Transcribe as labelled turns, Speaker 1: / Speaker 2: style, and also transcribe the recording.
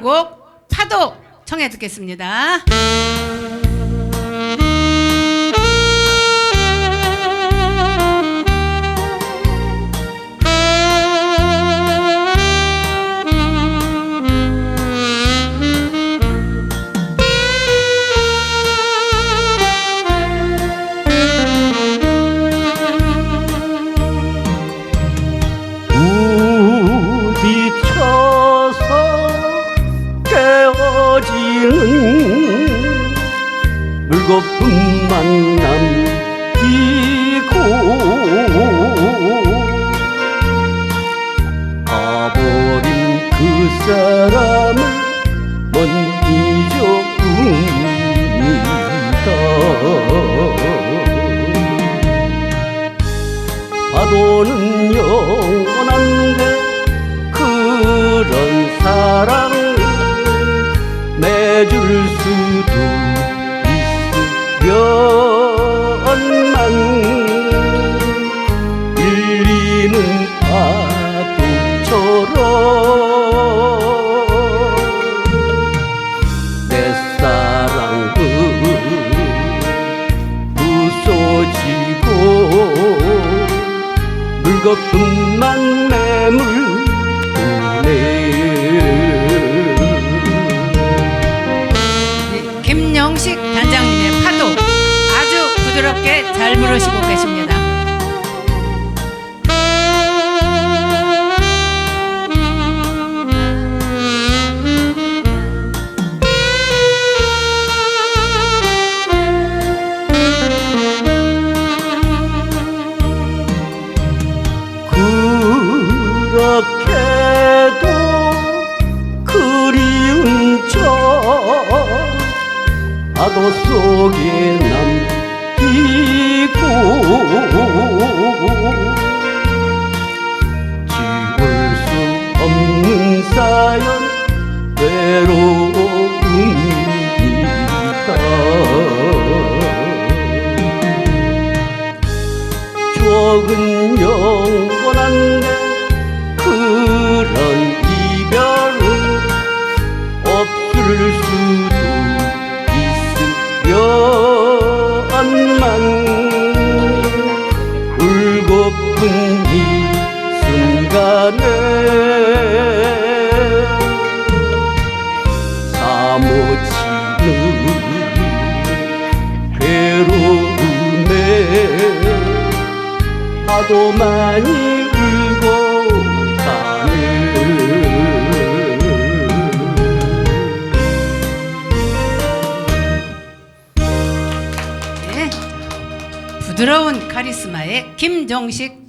Speaker 1: 곡 파도 청해 듣겠습니다.
Speaker 2: 깨어지는 물거품 만남 이고 가버린 그 사람을 먼 잊어옵니다. 파도는 영원한데 그런 사랑 을 맺을 수도 있으련만 밀리는 파도처럼 내 사랑은 부서지고 물거품만 매물
Speaker 1: 잘 부르시고 계십니다.
Speaker 2: 그렇게도 그리운 저 파도 속에 남 기고 지울 수 없는 사연 외로움이다. 추억은 영원한데 울고픈 이 순간에 사무치는 괴로움에 파도 많이 울고 가는
Speaker 1: 네. 부드러운 카리스마의 김정식